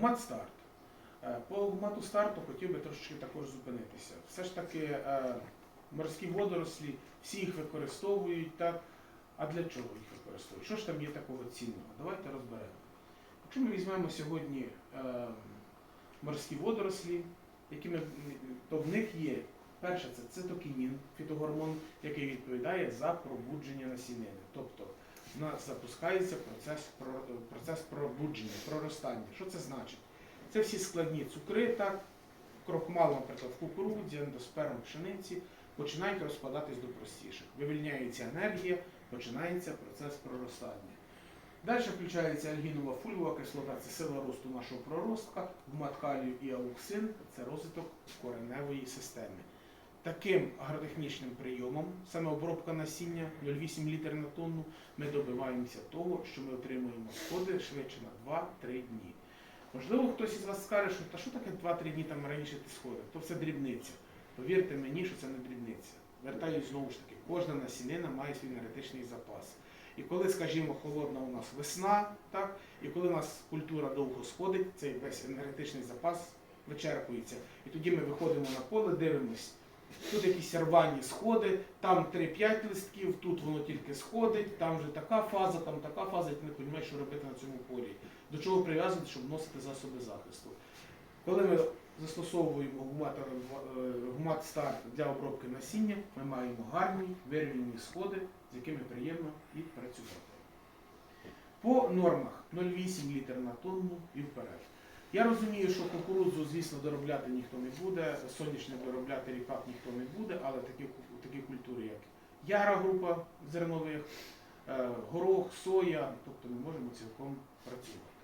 Гумат старт. Е, По гумату старту хотів би трошечки також зупинитися. Все ж таки е, морські водорослі, всі їх використовують, так? А для чого їх використовують? Що ж там є такого цінного? Давайте розберемо. Якщо ми візьмемо сьогодні е, морські водорослі, м, то в них є перше це цитокінін, фітогормон, який відповідає за пробудження насінини. Тобто запускається процес, процес пробудження, проростання. Що це значить? Це всі складні цукри, так, крохмал, наприклад, в кукурудзі, ендосперм, пшениці, починають розкладатись до простіших. Вивільняється енергія, починається процес проростання. Далі включається альгінова фульгова кислота, це сила росту нашого проростка, гумат калію і ауксин це розвиток кореневої системи. Таким агротехнічним прийомом, саме обробка насіння 0,8 літр на тонну, ми добиваємося того, що ми отримуємо сходи швидше на 2-3 дні. Можливо, хтось із вас скаже, що та що таке 2-3 дні там раніше ти сходив? То все дрібниця. Повірте мені, що це не дрібниця. Вертаюсь знову ж таки, кожна насінина має свій енергетичний запас. І коли, скажімо, холодна у нас весна, так, і коли у нас культура довго сходить, цей весь енергетичний запас вичерпується. І тоді ми виходимо на поле, дивимось. Тут якісь рвані сходи, там 3-5 листків, тут воно тільки сходить, там вже така фаза, там така фаза, і ти не розумієш, що робити на цьому полі. До чого прив'язувати, щоб вносити засоби захисту. Коли ми застосовуємо гумат старт для обробки насіння, ми маємо гарні вирівняні сходи, з якими приємно і працювати. По нормах 0,8 літр на тонну і вперед. Я розумію, що кукурудзу, звісно, доробляти ніхто не буде, соняшник доробляти ріпак ніхто не буде, але такі, такі культури, як яра група зернових, е, горох, соя, тобто ми можемо цілком працювати.